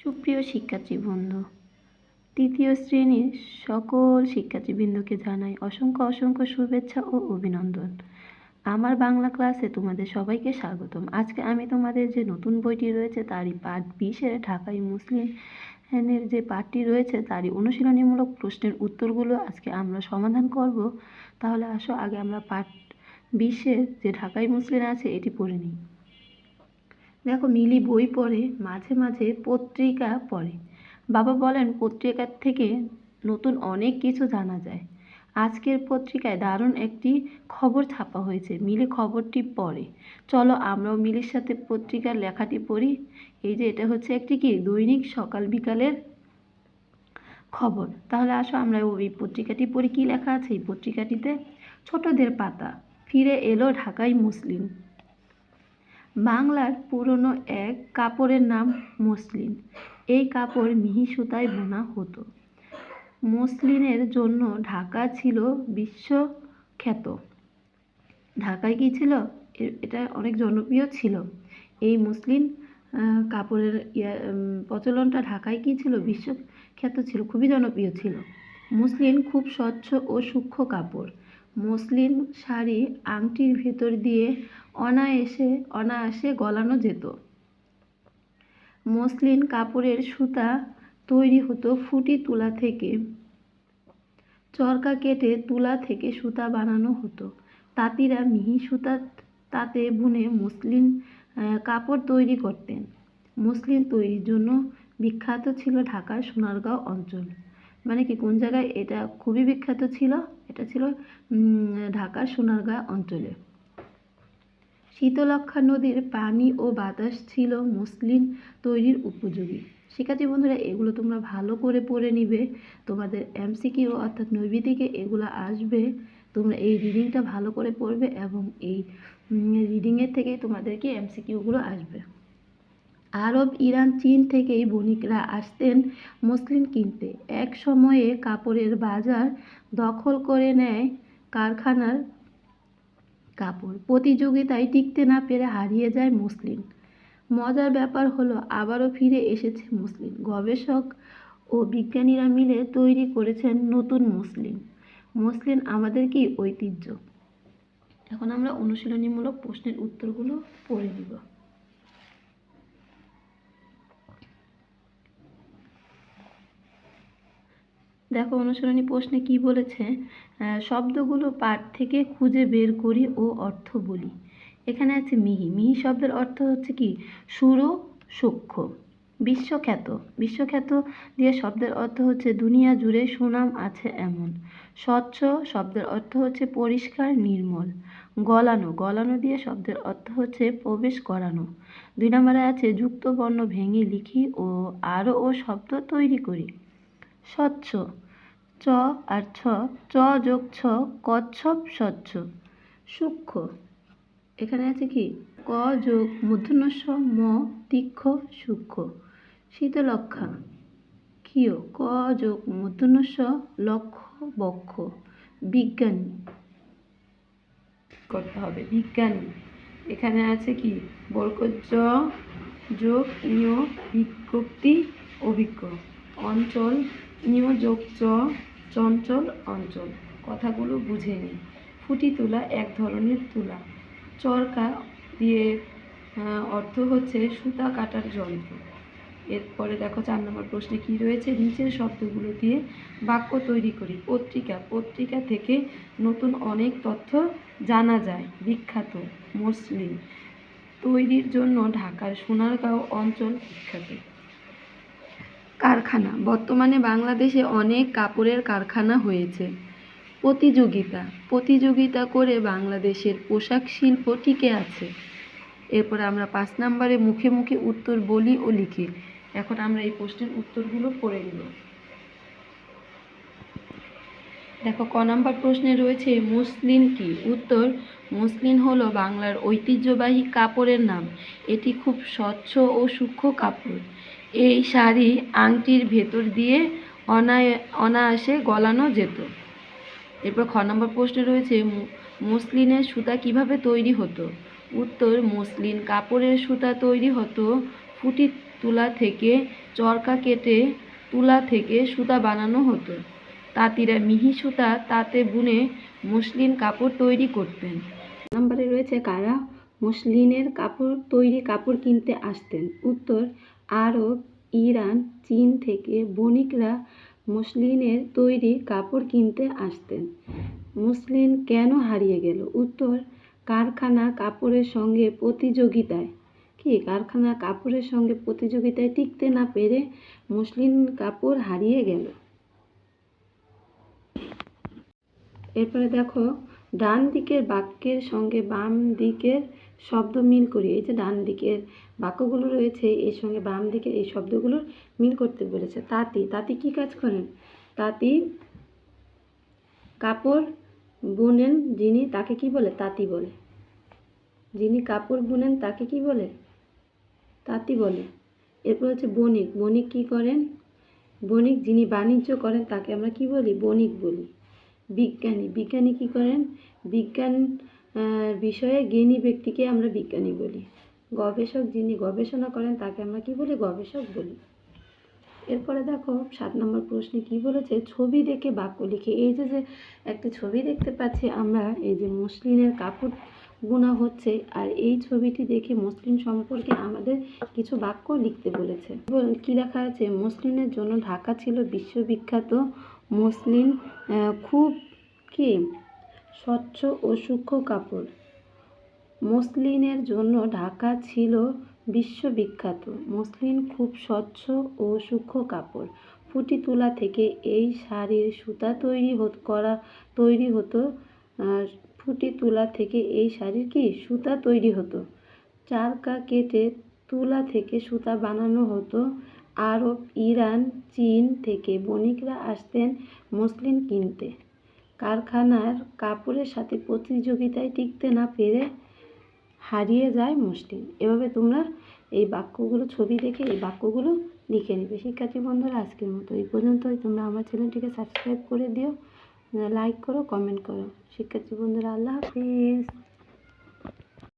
সুপ্রিয় শিক্ষার্থী বন্ধু, তৃতীয় শ্রেণির সকল শিক্ষার্থীবৃন্দকে জানাই অসংখ্য অসংখ্য শুভেচ্ছা ও অভিনন্দন। আমার বাংলা ক্লাসে তোমাদের সবাইকে স্বাগতম। আজকে আমি তোমাদের যে নতুন বইটি রয়েছে, তারই পাঠ বিশের ঢাকাই মুসলিম এর যে পাঠটি রয়েছে, তারই অনুশীলনীমূলক প্রশ্নের উত্তরগুলো আজকে আমরা সমাধান করব। তাহলে আসো, আগে আমরা পাঠ বিশের যে ঢাকাই মুসলিম আছে, এটি পড়ে নিই। দেখো মিলি বই পড়ে, মাঝে মাঝে পত্রিকা পড়ে। বাবা বলেন, পত্রিকার থেকে নতুন অনেক কিছু জানা যায়। আজকের পত্রিকায় দারুণ একটি খবর ছাপা হয়েছে, মিলি খবরটি পড়ে। চলো আমরাও মিলির সাথে পত্রিকার লেখাটি পড়ি। এই যে, এটা হচ্ছে একটি কি, দৈনিক সকাল বিকালের খবর। তাহলে আসো আমরা ওই পত্রিকাটি পড়ি, কী লেখা আছে এই পত্রিকাটিতে? ছোটদের পাতা, ফিরে এলো ঢাকাই মুসলিম। বাংলার পুরনো এক কাপড়ের নাম মসলিন। এই কাপড় মিহি সুতায় বোনা হতো। মসলিনের জন্য ঢাকা ছিল বিশ্বখ্যাত। ঢাকায় কি ছিল? এটা অনেক জনপ্রিয় ছিল। এই মসলিন আহ, কাপড়ের প্রচলনটা ঢাকায় কি ছিল? বিশ্বখ্যাত ছিল খুবই জনপ্রিয় ছিল। মসলিন খুব স্বচ্ছ ও সূক্ষ্ম কাপড়। মসলিন শাড়ি আংটির ভেতর দিয়ে অনায়াসে অনায়াসে গলানো যেত। মসলিন কাপড়ের সুতা তৈরি হতো ফুটি তুলা থেকে। চরকা কেটে তুলা থেকে সুতা বানানো হতো। তাঁতিরা মিহি সুতা তাতে বুনে মসলিন কাপড় তৈরি করতেন। মসলিন তৈরির জন্য বিখ্যাত ছিল ঢাকার সোনারগাঁও অঞ্চল। মানে কি, কোন জায়গায় এটা খুবই বিখ্যাত ছিল? এটা ছিল ঢাকার সোনারগাঁও অঞ্চলে। শীতলক্ষা নদীর পানি ও বাতাস ছিল মুসলিম তৈরির উপযোগী। শিক্ষার্থী বন্ধুরা, এগুলো তোমরা ভালো করে পড়ে নিবে। তোমাদের এমসিকিউ অর্থাৎ নৈবেদিকে এগুলো আসবে। তোমরা এই রিডিংটা ভালো করে পড়বে এবং এই রিডিংয়ের থেকেই তোমাদেরকে এমসিকিউগুলো আসবে। আরব, ইরান, চীন থেকেই বণিকরা আসতেন মসলিন কিনতে। এক সময়ে কাপড়ের বাজার দখল করে নেয় কারখানার কাপড়। প্রতিযোগিতায় টিকতে না পেরে হারিয়ে যায় মুসলিম মজার ব্যাপার হলো, আবারও ফিরে এসেছে মুসলিম গবেষক ও বিজ্ঞানীরা মিলে তৈরি করেছেন নতুন মুসলিম মুসলিম আমাদের কি ঐতিহ্য? এখন আমরা অনুশীলনীমূলক প্রশ্নের উত্তরগুলো পড়ে নিব। দেখো অনুসরণী প্রশ্নে কি বলেছে? শব্দগুলো পাঠ থেকে খুঁজে বের করি ও অর্থ বলি। এখানে আছে মিহি। মিহি শব্দের অর্থ হচ্ছে কি? সুর, সূক্ষ্ম। বিশ্বখ্যাত। বিশ্বখ্যাত দিয়ে শব্দের অর্থ হচ্ছে দুনিয়া জুড়ে সুনাম আছে এমন। স্বচ্ছ শব্দের অর্থ হচ্ছে পরিষ্কার, নির্মল। গলানো। গলানো দিয়ে শব্দের অর্থ হচ্ছে প্রবেশ করানো। দুই নম্বরে আছে যুক্ত বর্ণ ভেঙে লিখি ও আরও ও শব্দ তৈরি করি। স্বচ্ছ। চ আর ছ, চ যোগ ছ, কচ্ছপ স্বচ্ছ। সূক্ষ্ম। এখানে আছে কি? ক যোগ মূর্ধন্য ম তীক্ষ্ণ, সূক্ষ্ম। শীতলক্ষা। ক্ষীয় ক যোগ মূর্ধন্য লক্ষ বক্ষ। বিজ্ঞানী। করতে হবে। বিজ্ঞানী। এখানে আছে কি? বরকত জ যোগ ইয় বিজ্ঞপ্তি, অভিজ্ঞ। অঞ্চল যোগ চ চঞ্চল অঞ্চল। কথাগুলো বুঝে নিই ফুটি তোলা এক ধরনের তুলা। চরকা দিয়ে অর্থ হচ্ছে সুতা কাটার যন্ত্র। এরপরে দেখো চার নম্বর প্রশ্নে কি রয়েছে? নিচের শব্দগুলো দিয়ে বাক্য তৈরি করি। পত্রিকা। পত্রিকা থেকে নতুন অনেক তথ্য জানা যায়। বিখ্যাত মুসলিম তৈরির জন্য ঢাকার সোনারগাঁও অঞ্চল বিখ্যাত। কারখানা। বর্তমানে বাংলাদেশে অনেক কাপড়ের কারখানা হয়েছে। প্রতিযোগিতা। প্রতিযোগিতা করে বাংলাদেশের পোশাক শিল্প টিকে আছে। এরপর আমরা পাঁচ নম্বরে মুখে মুখে উত্তর বলি ও লিখি। এখন আমরা এই প্রশ্নের উত্তরগুলো পড়ে নিব। দেখো, ক নাম্বার প্রশ্নে রয়েছে মুসলিন কি? উত্তর মুসলিন হলো বাংলার ঐতিহ্যবাহী কাপড়ের নাম। এটি খুব স্বচ্ছ ও সূক্ষ্ম কাপড়। এই শাড়ি আংটির ভেতর দিয়ে অনায়, অনায়াসে গলানো যেত। এরপর খ নম্বর প্রশ্নে রয়েছে মসলিনের সুতা কীভাবে তৈরি হতো? উত্তর, মসলিন কাপড়ের সুতা তৈরি হতো, ফুটি তুলা থেকে চরকা কেটে তুলা থেকে সুতা বানানো হতো। তাঁতিরা মিহি সুতা তাতে বুনে মসলিন কাপড় তৈরি করতেন। নাম্বারে রয়েছে, কারা মসলিনের কাপড় তৈরি কাপড় কিনতে আসতেন? উত্তর আরব, ইরান, চীন থেকে বণিকরা মসলিনের তৈরি কাপড় কিনতে আসতেন। মসলিন কেন হারিয়ে গেল? উত্তর, কারখানা কাপড়ের সঙ্গে প্রতিযোগিতায়। কি, কারখানা কাপড়ের সঙ্গে প্রতিযোগিতায় টিকতে না পেরে মসলিন কাপড় হারিয়ে গেল? এরপরে দেখো, ডান দিকের বাক্যের সঙ্গে বাম দিকের শব্দ মিল করি। এই যে ডান দিকের বাক্যগুলো রয়েছে, এর সঙ্গে বাম দিকের এই শব্দগুলোর মিল করতে বলেছে তাঁতি তাঁতি কী কাজ করেন? তাঁতি কাপড় বুনেন যিনি তাকে কি বলে? তাঁতি বলে। যিনি কাপড় বুনেন তাকে কি বলে? তাঁতি বলে। এরপর হচ্ছে বণিক। বণিক কী করেন? বণিক যিনি বাণিজ্য করেন তাকে আমরা কি বলি? বণিক বলি। বিজ্ঞানী। বিজ্ঞানী কি করেন? বিজ্ঞান বিষয়ে জ্ঞানী ব্যক্তিকে আমরা বিজ্ঞানী বলি। গবেষক যিনি গবেষণা করেন, তাকে আমরা কি বলি? গবেষক বলি। এরপরে দেখো, সাত নম্বর প্রশ্নে কি বলেছে? ছবি দেখে বাক্য লিখে। এই যে যে একটা ছবি দেখতে পাচ্ছি আমরা, এই যে মসলিনের কাপড় বোনা হচ্ছে, আর এই ছবিটি দেখে মুসলিম সম্পর্কে আমাদের কিছু বাক্য লিখতে বলেছে। বল- কি লেখা আছে? মসলিনের জন্য ঢাকা ছিল বিশ্ববিখ্যাত মুসলিম খুব কি? স্বচ্ছ ও সূক্ষ্ম কাপড়। মসলিনের জন্য ঢাকা ছিল বিশ্ববিখ্যাত। মসলিন খুব স্বচ্ছ ও সূক্ষ্ম কাপড়। ফুটি তুলা থেকে এই শাড়ির সুতা তৈরি করা তৈরি হতো ফুটি তুলা থেকে এই শাড়ির কি? সুতা তৈরি হতো। চারকা কেটে তুলা থেকে সুতা বানানো হতো। আরব, ইরান, চীন থেকে বণিকরা আসতেন মসলিন কিনতে। কারখানার কাপড়ের সাথে প্রতিযোগিতায় টিকতে না পেরে হারিয়ে যায় মুসলিম এভাবে তোমরা এই বাক্যগুলো, ছবি দেখে এই বাক্যগুলো লিখে নেবে। শিক্ষার্থী বন্ধুরা, আজকের মতো এই পর্যন্তই। তোমরা আমার চ্যানেলটিকে সাবস্ক্রাইব করে দিও, লাইক করো কমেন্ট করো। শিক্ষার্থী বন্ধুরা, আল্লাহ হাফিজ।